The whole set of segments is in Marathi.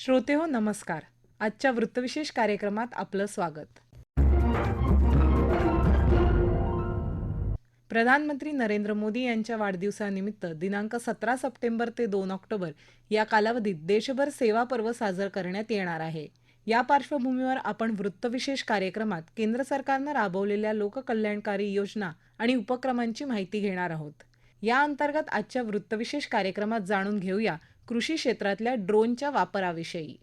श्रोते हो नमस्कार. आजच्या वृत्तविशेष कार्यक्रमात आपलं स्वागत. प्रधानमंत्री नरेंद्र मोदी यांच्या वाढदिवसानिमित्त दिनांक सतरा सप्टेंबर ते दोन ऑक्टोबर या कालावधीत देशभर सेवा पर्व साजरं करण्यात येणार आहे. या पार्श्वभूमीवर आपण वृत्तविशेष कार्यक्रमात केंद्र सरकारनं राबवलेल्या लोककल्याणकारी योजना आणि उपक्रमांची माहिती घेणार आहोत. या अंतर्गत आजच्या वृत्तविशेष कार्यक्रमात जाणून घेऊया कृषी क्षेत्रातल्या ड्रोनच्या वापराविषयी.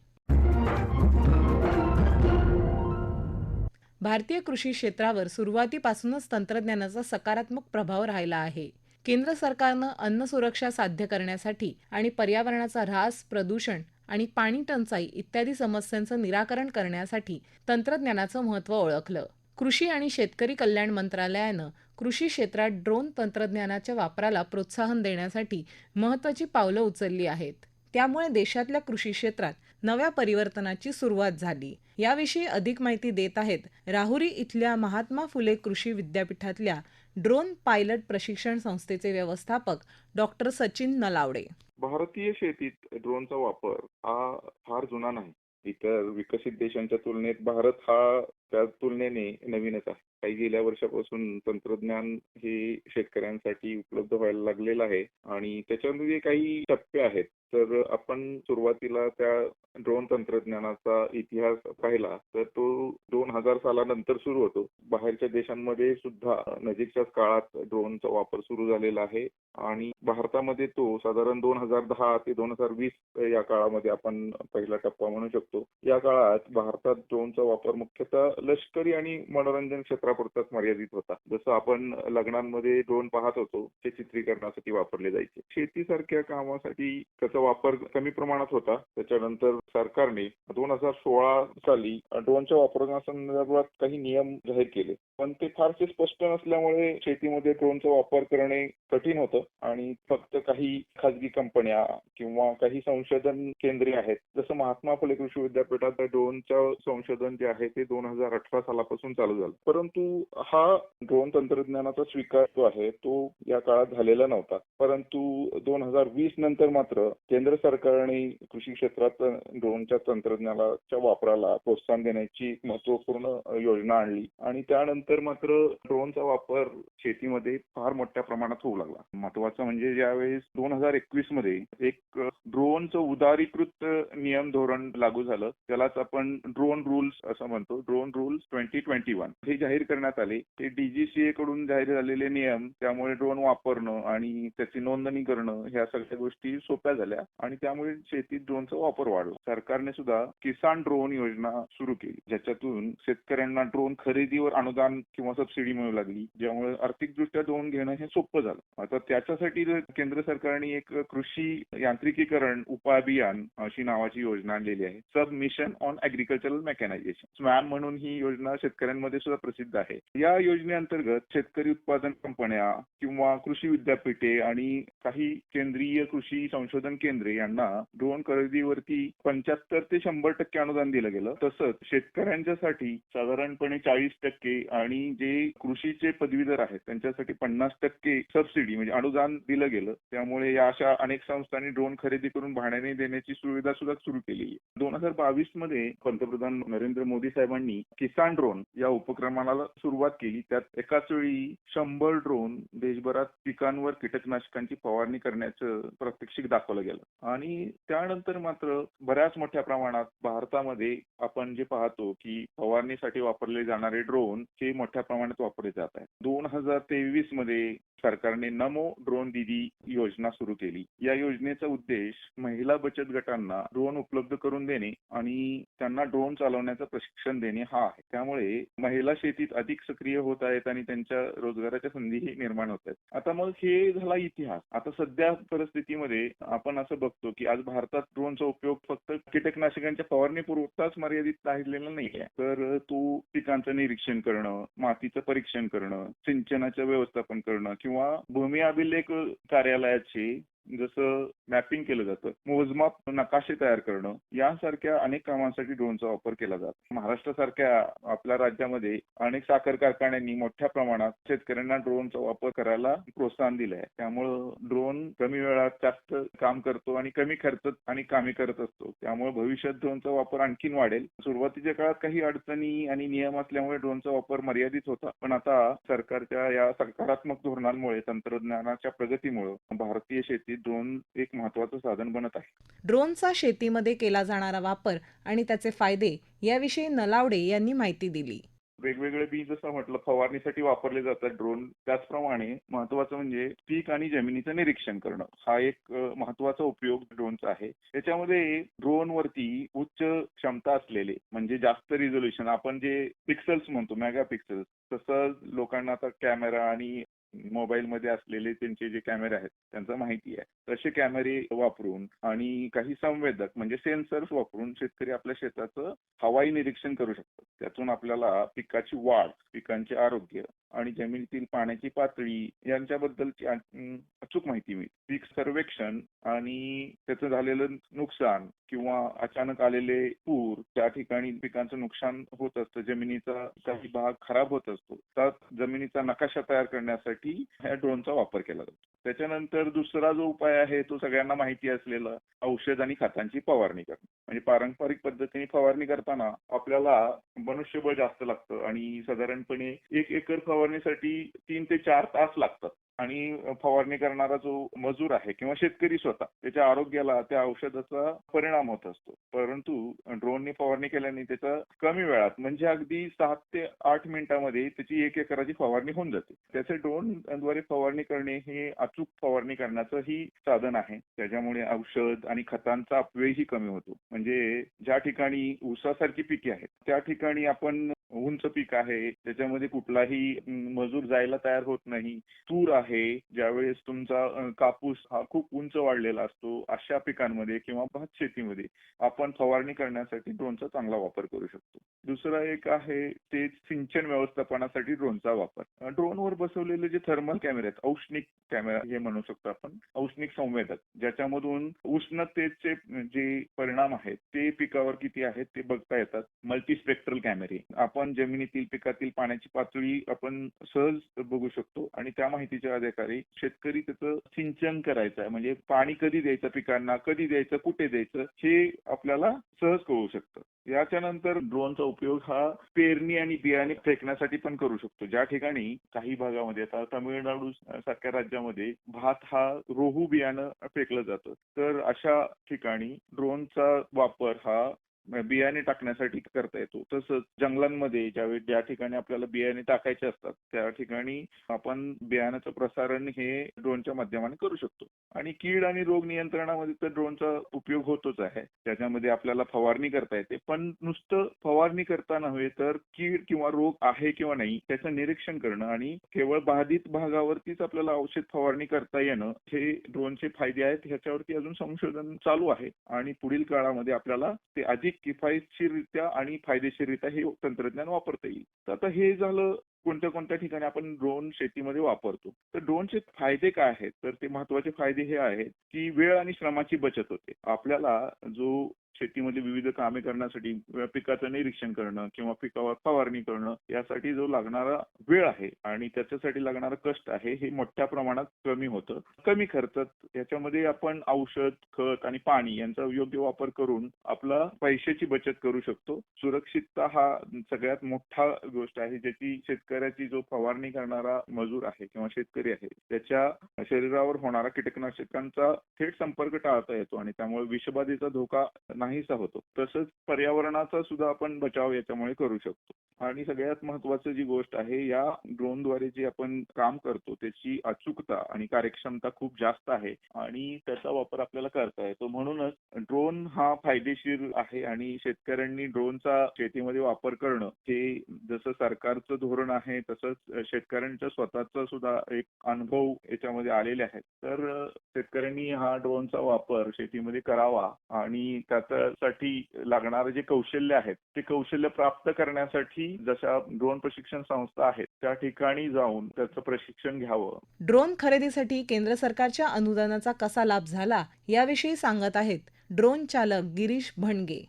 भारतीय कृषी क्षेत्रावर सुरुवातीपासूनच तंत्रज्ञानाचा सकारात्मक प्रभाव राहिला आहे. केंद्र सरकारनं अन्न सुरक्षा साध्य करण्यासाठी आणि पर्यावरणाचा ऱ्हास प्रदूषण आणि पाणी टंचाई इत्यादी समस्यांचं निराकरण करण्यासाठी तंत्रज्ञानाचं महत्त्व ओळखलं. कृषी आणि शेतकरी कल्याण मंत्रालयानं कृषी क्षेत्रात ड्रोन तंत्रज्ञानाच्या वापराला प्रोत्साहन देण्यासाठी महत्त्वाची पावलं उचलली आहेत. त्यामुळे देशातल्या कृषी क्षेत्रात नव्या परिवर्तनाची सुरुवात झाली. याविषयी अधिक माहिती देत आहेत राहुरी इथल्या महात्मा फुले कृषी विद्यापीठातल्या ड्रोन पायलट प्रशिक्षण संस्थेचे व्यवस्थापक डॉक्टर सचिन नलावडे. भारतीय शेतीत ड्रोनचा वापर हा फार जुना नाही. इतर विकसित देशांच्या तुलनेत भारत हा त्या तुलनेने नवीनच आहे. काही गेल्या वर्षापासून तंत्रज्ञान हे शेतकऱ्यांसाठी उपलब्ध व्हायला लागलेलं आहे. आणि त्याच्यामध्ये काही टप्पे आहेत. तर आपण सुरुवातीला त्या ड्रोन तंत्रज्ञानाचा इतिहास पाहिला तर तो दोन हजार सालानंतर सुरू होतो. बाहेरच्या देशांमध्ये सुद्धा नजीकच्याच काळात ड्रोनचा वापर सुरू झालेला आहे आणि भारतामध्ये तो साधारण दोन हजार दहा ते दोन हजार वीस या काळामध्ये आपण पहिला टप्पा म्हणू शकतो. या काळात भारतात ड्रोनचा वापर मुख्यतः लष्करी आणि मनोरंजन क्षेत्रापुरताच मर्यादित होता. जसं आपण लग्नांमध्ये ड्रोन पाहत होतो ते चित्रीकरणासाठी वापरले जायचे. शेतीसारख्या कामासाठी त्याचा वापर कमी प्रमाणात होता. त्याच्यानंतर सरकारने दोन हजार सोळा साली ड्रोनच्या वापरासंदर्भात काही नियम जाहीर केले. पण ते फारसे स्पष्ट नसल्यामुळे शेतीमध्ये ड्रोनचा वापर करणे कठीण होतं. आणि फक्त काही खाजगी कंपन्या किंवा काही संशोधन केंद्रे आहेत. जसं महात्मा फुले कृषी विद्यापीठात ड्रोनच्या संशोधन जे आहे ते दोन हजार अठरा सालापासून चालू झालं. परंतु हा ड्रोन तंत्रज्ञानाचा स्वीकार जो आहे तो या काळात झालेला नव्हता. परंतु दोन हजार वीस नंतर मात्र केंद्र सरकारने कृषी क्षेत्रात ड्रोनच्या तंत्रज्ञानाच्या वापराला प्रोत्साहन देण्याची महत्त्वपूर्ण योजना आणली. आणि त्यानंतर मात्र ड्रोनचा वापर शेतीमध्ये फार मोठ्या प्रमाणात होऊ लागला. महत्वाचं म्हणजे ज्यावेळेस दोन हजार एकवीसमध्ये एक ड्रोनचं उदारीकृत नियम धोरण लागू झालं त्यालाच आपण ड्रोन रुल्स असं म्हणतो. Drone rules twenty twenty one हे जाहीर करण्यात आले. ते डीजीसीए कडून जाहीर झालेले नियम त्यामुळे ड्रोन वापरणं आणि त्याची नोंदणी करणं ह्या सगळ्या गोष्टी सोप्या झाल्या आणि त्यामुळे शेतीत ड्रोनचा वापर वाढला. सरकारने सुद्धा किसान ड्रोन योजना सुरू केली ज्याच्यातून शेतकऱ्यांना ड्रोन खरेदीवर अनुदान किंवा सबसिडी मिळू लागली ज्यामुळे आर्थिकदृष्ट्या लोन घेणं हे सोपं झालं. आता त्याच्यासाठी केंद्र सरकारने एक कृषी यांत्रिकीकरण उपाभियान अशी नावाची योजना आणलेली आहे. Sub mission on agricultural mechanisation SMAM म्हणून ही योजना शेतकऱ्यांमध्ये सुद्धा प्रसिद्ध आहे. या योजनेअंतर्गत शेतकरी उत्पादन कंपन्या किंवा कृषी विद्यापीठे आणि काही केंद्रीय कृषी संशोधन केंद्रे यांना ड्रोन खरेदीवरती पंच्याहत्तर ते शंभर टक्के अनुदान दिलं गेलं. तसंच शेतकऱ्यांच्यासाठी साधारणपणे चाळीस टक्के आणि जे कृषीचे पदवीधर आहेत त्यांच्यासाठी पन्नास टक्के सबसिडी म्हणजे अनुदान दिलं गेलं. त्यामुळे या अशा अनेक संस्थांनी ड्रोन खरेदी करून भाड्याने देण्याची सुविधा सुद्धा सुरू केली आहे. दोन हजार बावीसमध्ये पंतप्रधान नरेंद्र मोदी साहेबांनी किसान ड्रोन या उपक्रमाला सुरुवात केली. त्यात एकाच वेळी शंभर ड्रोन देशभरात पिकांवर कीटकनाशकांची फवारणी करण्याचं प्रात्यक्षिक दाखवलं गेलं. आणि त्यानंतर मात्र बऱ्याच मोठ्या प्रमाणात भारतामध्ये आपण जे पाहतो की फवारणीसाठी वापरले जाणारे ड्रोन हे मोठ्या प्रमाणात वापरले जात आहेत. दोन हजार तेवीसमध्ये सरकारने नमो ड्रोन दिदी योजना सुरू केली. या योजनेचा उद्देश महिला बचत गटांना ड्रोन उपलब्ध करून देणे आणि त्यांना ड्रोन चालवण्याचं प्रशिक्षण देणे हा आहे. त्यामुळे महिला शेतीत अधिक सक्रिय होत आहेत आणि त्यांच्या रोजगाराच्या संधीही निर्माण होत आहेत. आता मग हे झाला इतिहास. आता सध्या परिस्थितीमध्ये आपण असं बघतो की आज भारतात ड्रोनचा उपयोग फक्त कीटकनाशकांच्या फवारणीपुरताच मर्यादित राहिलेला नाहीये. तर तो पिकांचं निरीक्षण करणं मातीचं परीक्षण करणं सिंचनाचं व्यवस्थापन करणं किंवा भूमी अभिलेख कार्यालयाची जसं मॅपिंग केलं जातं मोजमाप नकाशे तयार करणं यासारख्या अनेक कामांसाठी ड्रोनचा वापर केला जातो. महाराष्ट्रासारख्या आपल्या राज्यामध्ये अनेक साखर कारखान्यांनी मोठ्या प्रमाणात शेतकऱ्यांना ड्रोनचा वापर करायला प्रोत्साहन दिलं आहे त्यामुळं ड्रोन कमी वेळात जास्त काम करतो आणि कमी खर्चात आणि कामे करत असतो. त्यामुळे भविष्यात ड्रोनचा वापर आणखीन वाढेल. सुरुवातीच्या काळात काही अडचणी आणि नियम असल्यामुळे ड्रोनचा वापर मर्यादित होता. पण आता सरकारच्या या सकारात्मक धोरणांमुळे तंत्रज्ञानाच्या प्रगतीमुळे भारतीय शेतीत ड्रोन एक महत्वाचं साधन बनत आहे. ड्रोनचा शेतीमध्ये केला जाणारा वापर आणि त्याचे फायदे याविषयी नलावडे यांनी माहिती दिली. वेगवेगळे बी जसं म्हटलं फवारणीसाठी वापरले जातात ड्रोन. त्याचप्रमाणे महत्वाचं म्हणजे पीक आणि जमिनीचं निरीक्षण करणं. हा एक महत्त्वाचा उपयोग ड्रोनचा आहे. त्याच्यामध्ये ड्रोन वरती उच्च क्षमता असलेले म्हणजे जास्त रिझोल्युशन आपण जे पिक्सल्स म्हणतो मेगा पिक्सल्स तसं लोकांना आता कॅमेरा आणि मोबाईल मध्ये असलेले त्यांचे जे कॅमेरे आहेत त्यांचा माहिती आहे. तसे कॅमेरे वापरून आणि काही संवेदक म्हणजे सेन्सर्स वापरून शेतकरी आपल्या शेताचं हवाई निरीक्षण करू शकतात. त्यातून आपल्याला पिकाची वाढ पिकांचे आरोग्य आणि जमिनीतील पाण्याची पातळी यांच्याबद्दलची अचूक माहिती मिळते. पीक सर्वेक्षण आणि त्याचं झालेलं नुकसान किंवा अचानक आलेले पूर त्या ठिकाणी पिकांचं नुकसान होत असतं जमिनीचा काही भाग खराब होत असतो तर जमिनीचा नकाशा तयार करण्यासाठी ह्या ड्रोनचा वापर केला जातो. त्याच्यानंतर दुसरा जो उपाय आहे तो सगळ्यांना माहिती असलेला औषध आणि खतांची फवारणी करणं. म्हणजे पारंपरिक पद्धतीने फवारणी करताना आपल्याला मनुष्यबळ जास्त लागतं आणि साधारणपणे एक एकर फवारणीसाठी तीन ते चार तास लागतात. आणि फवारणी करणारा जो मजूर आहे किंवा शेतकरी स्वतः त्याच्या आरोग्याला त्या औषधाचा परिणाम होत असतो. परंतु ड्रोनने फवारणी केल्याने त्याचा कमी वेळात म्हणजे अगदी सात ते आठ मिनिटांमध्ये त्याची एक एकराची फवारणी होऊन जाते. त्याचे ड्रोनद्वारे फवारणी करणे हे अचूक फवारणी करण्याचं ही साधन आहे. त्याच्यामुळे औषध आणि खतांचा अपव्ययही कमी होतो. म्हणजे ज्या ठिकाणी ऊसासारखी पिके आहेत त्या ठिकाणी आपण उंच पीक आहे त्याच्यामध्ये कुठलाही मजूर जायला तयार होत नाही. तूर आहे ज्यावेळेस तुमचा कापूस हा खूप उंच वाढलेला असतो अशा पिकांमध्ये किंवा भात शेतीमध्ये आपण फवारणी करण्यासाठी ड्रोनचा चांगला वापर करू शकतो. दुसरा एक आहे ते सिंचन व्यवस्थापनासाठी ड्रोनचा वापर. ड्रोनवर बसवलेले जे थर्मल कॅमेरे आहेत औष्णिक कॅमेरा हे म्हणू शकतो आपण औष्णिक संवेदक ज्याच्यामधून उष्णतेचे जे परिणाम आहेत ते पिकावर किती आहेत ते बघता येतात. मल्टीस्पेक्ट्रल कॅमेरे आपण जमिनीतील पिकातील पाण्याची पातळी आपण सहज बघू शकतो आणि त्या माहितीच्या अधिकारी शेतकरी त्याचं सिंचन करायचं आहे. म्हणजे पाणी कधी द्यायचं पिकांना कधी द्यायचं कुठे द्यायचं हे आपल्याला सहज कळू शकतं. याच्यानंतर ड्रोनचा उपयोग हा पेरणी आणि बियाणे फेकण्यासाठी पण करू शकतो. ज्या ठिकाणी काही भागामध्ये आता तामिळनाडू सारख्या राज्यामध्ये भात हा रोहू बियाणं फेकलं जातं. तर अशा ठिकाणी ड्रोनचा वापर हा बियाणे टाकण्यासाठी करता येतो. तसंच जंगलांमध्ये ज्यावेळी ज्या ठिकाणी आपल्याला बियाणे टाकायचे असतात त्या ठिकाणी आपण बियाण्याचं प्रसारण हे ड्रोनच्या माध्यमाने करू शकतो. आणि कीड आणि रोग नियंत्रणामध्ये तर ड्रोनचा उपयोग होतोच आहे. त्याच्यामध्ये आपल्याला फवारणी करता येते. पण नुसतं फवारणी करता नव्हे तर कीड किंवा रोग आहे किंवा नाही त्याचं निरीक्षण करणं आणि केवळ बाधित भागावरतीच आपल्याला औषध फवारणी करता येणं हे ड्रोनचे फायदे आहेत. ह्याच्यावरती अजून संशोधन चालू आहे. आणि पुढील काळामध्ये आपल्याला ते अधिक किफायतशीररित्या आणि फायदेशीररित्या हे तंत्रज्ञान वापरता येईल. तर आता हे झालं कोणत्या कोणत्या ठिकाणी आपण ड्रोन शेतीमध्ये वापरतो? तर ड्रोनचे फायदे काय आहेत? तर ते महत्त्वाचे फायदे हे आहेत की वेळ आणि श्रमाची बचत होते. आपल्याला जो शेतीमध्ये विविध कामे करण्यासाठी पिकाचं निरीक्षण करणं किंवा पिकावर फवारणी करणं यासाठी जो लागणारा वेळ आहे आणि त्याच्यासाठी लागणारा कष्ट आहे हे मोठ्या प्रमाणात कमी होतं. कमी खर्चात याच्यामध्ये आपण औषध खत आणि पाणी यांचा योग्य वापर करून आपला पैशाची बचत करू शकतो. सुरक्षितता हा सगळ्यात मोठा गोष्ट आहे ज्याची शेतकऱ्याची जो फवारणी करणारा मजूर आहे किंवा शेतकरी आहे त्याच्या शरीरावर होणारा कीटकनाशकांचा थेट संपर्क टाळता येतो आणि त्यामुळे विषबाधेचा धोका नाहीसा होतो. तसंच पर्यावरणाचा सुद्धा आपण बचाव याच्यामुळे करू शकतो. आणि सगळ्यात महत्वाचं जी गोष्ट आहे या ड्रोनद्वारे जे आपण काम करतो त्याची अचूकता आणि कार्यक्षमता खूप जास्त आहे. आणि त्याचा वापर आपल्याला करता येतो. म्हणूनच ड्रोन हा फायदेशीर आहे आणि शेतकऱ्यांनी ड्रोनचा शेतीमध्ये वापर करणं हे जसं सरकारचं धोरण आहे तसंच शेतकऱ्यांच्या स्वतःचा सुद्धा एक अनुभव याच्यामध्ये आलेले आहेत. तर शेतकऱ्यांनी हा ड्रोनचा वापर शेतीमध्ये करावा आणि त्याचा साठी लागणारे जे कौशल्य आहेत ते कौशल्य प्राप्त करण्यासाठी जशा ड्रोन प्रशिक्षण संस्था आहेत त्या ठिकाणी जाऊन त्याचं प्रशिक्षण घ्यावं. ड्रोन खरेदीसाठी केंद्र सरकारच्या अनुदानाचा कसा लाभ झाला याविषयी सांगत आहेत ड्रोन चालक गिरीश भणगे.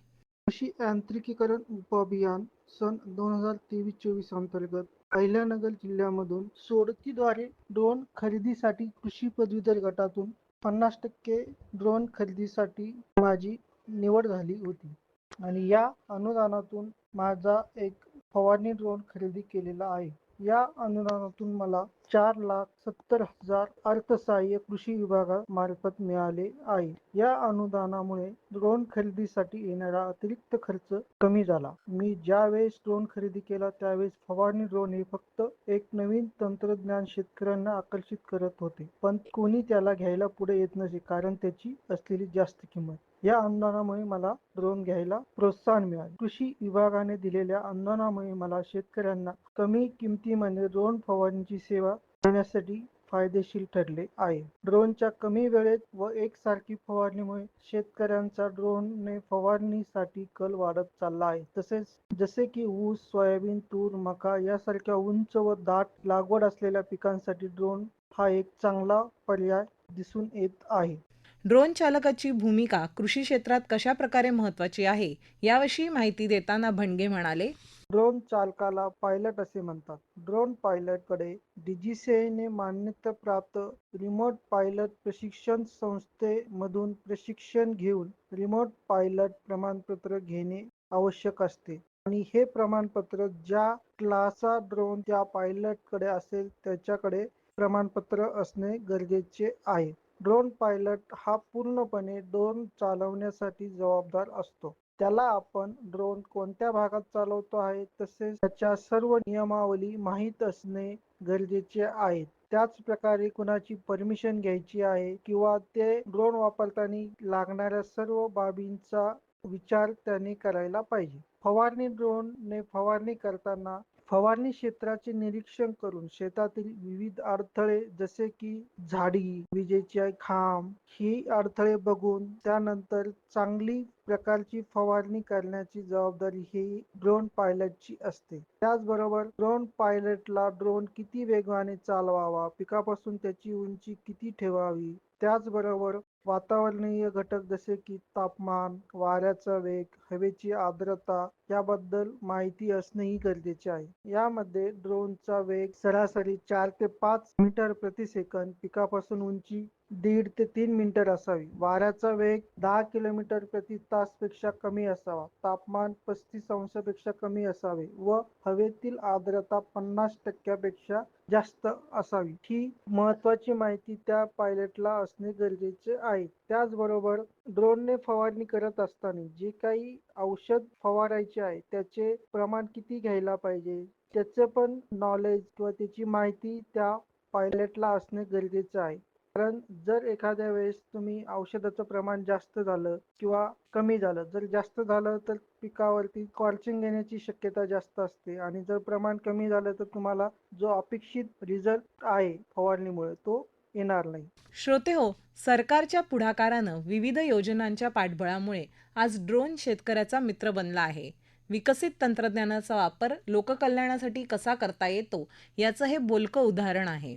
कृषी यांत्रिकीकरण उपअभियान सन दोन हजार तेवीस चोवीस अंतर्गत अहिल्यानगर जिल्ह्यामधून सोडतीद्वारे ड्रोन खरेदीसाठी कृषी पदवीधर गटातून पन्नास टक्के ड्रोन खरेदीसाठी माझी निवड झाली होती. आणि या अनुदानातून माझा एक फवारणी ड्रोन खरेदी केलेला आहे. या अनुदानातून मला चार लाख सत्तर हजार अर्थसहाय्य कृषी विभागामार्फत मिळाले आहे. या अनुदानामुळे ड्रोन खरेदीसाठी येणारा अतिरिक्त खर्च कमी झाला. मी ज्या वेळेस ड्रोन खरेदी केला त्यावेळेस फवारणी ड्रोन हे फक्त एक नवीन तंत्रज्ञान शेतकऱ्यांना आकर्षित करत होते. पण कोणी त्याला घ्यायला पुढे येत नसे कारण त्याची असलेली जास्त किंमत. या अनुदानामुळे मला ड्रोन घ्यायला प्रोत्साहन मिळाले. कृषी विभागाने दिलेल्या अनुदानामुळे मला शेतकऱ्यांना कमी किमतीमध्ये ड्रोन फवारणीची सेवा करण्यासाठी फायदेशीर ठरले आहे. ड्रोनच्या कमी वेळेत व एकसारखी फवारणीमुळे शेतकऱ्यांचा ड्रोनने फवारणीसाठी कल वाढत चालला आहे. तसेच जसे की ऊस सोयाबीन तूर मका यासारख्या उंच व दाट लागवड असलेल्या पिकांसाठी ड्रोन हा एक चांगला पर्याय दिसून येत आहे. ड्रोन चालकाची भूमिका कृषी क्षेत्रात कशा प्रकारे महत्वाची आहे याविषयी माहिती देताना भंडगे म्हणाले ड्रोन चालकाला पायलट असे म्हणतात. ड्रोन पायलटकडे मान्यता मान्यताप्राप्त रिमोट पायलट प्रशिक्षण संस्थेमधून प्रशिक्षण घेऊन रिमोट पायलट प्रमाणपत्र घेणे आवश्यक असते. आणि हे प्रमाणपत्र ज्या क्लासचा ड्रोन त्या पायलटकडे असेल त्याच्याकडे प्रमाणपत्र असणे गरजेचे आहे. ड्रोन पायलट हा पूर्णपणे ड्रोन चालवण्यासाठी जबाबदार असतो. त्याला आपण ड्रोन कोणत्या भागात चालवतो आहे? तसेच त्याच्या सर्व नियमावली माहीत असणे गरजेचे आहे. त्याच प्रकारे कुणाची परमिशन घ्यायची आहे किंवा ते ड्रोन वापरताना लागणाऱ्या सर्व बाबींचा विचार त्याने करायला पाहिजे. फवारणी ड्रोनने फवारणी करताना फवारणी क्षेत्राचे निरीक्षण करून शेतातील विविध अडथळे जसे की झाडी विजेचे खांब ही अडथळे बघून त्यानंतर चांगली प्रकारची फवारणी करण्याची जबाबदारी ही ड्रोन पायलटची असते. त्याचबरोबर ड्रोन पायलटला ड्रोन किती वेगाने चालवावा पिकापासून त्याची उंची किती ठेवावी त्याचबरोबर वातावरणीय घटक जसे की तापमान वाऱ्याचा वेग हवेची आर्द्रता याबद्दल माहिती असणेही गरजेचे आहे. यामध्ये ड्रोनचा वेग सरासरी चार ते पाच मीटर प्रति सेकंद पिकापासून उंची दीड ते तीन मीटर असावी. वाऱ्याचा वेग दहा किलोमीटर प्रति तासपेक्षा कमी असावा. तापमान पस्तीस अंशापेक्षा कमी असावे व हवेतील आर्द्रता पन्नास टक्क्यापेक्षा जास्त असावी. ही महत्वाची माहिती त्या पायलटला असणे गरजेचे आहे. त्याचबरोबर ड्रोनने फवारणी करत असताना जे काही औषध फवारायचे आहे त्याचे प्रमाण किती घ्यायला पाहिजे त्याचे पण नॉलेज किंवा त्याची माहिती त्या पायलटला असणे गरजेचे आहे. कारण जर एखाद्या वेळेस तुम्ही औषधाचं प्रमाण जास्त झालं किंवा कमी झालं जर जास्त झालं तर पिकावरती कॉर्चिंग येण्याची शक्यता जास्त असते. आणि जर प्रमाण कमी झालं तर तुम्हाला जो अपेक्षित रिझल्ट आहे फवारणीमुळे तो येणार नाही. श्रोते हो सरकारच्या पुढाकारानं विविध योजनांच्या पाठबळामुळे आज ड्रोन शेतकऱ्याचा मित्र बनला आहे. विकसित तंत्रज्ञानाचा वापर लोककल्याणासाठी कसा करता येतो याचं हे बोलकं उदाहरण आहे.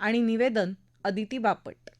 आणि निवेदन अदिती बापट.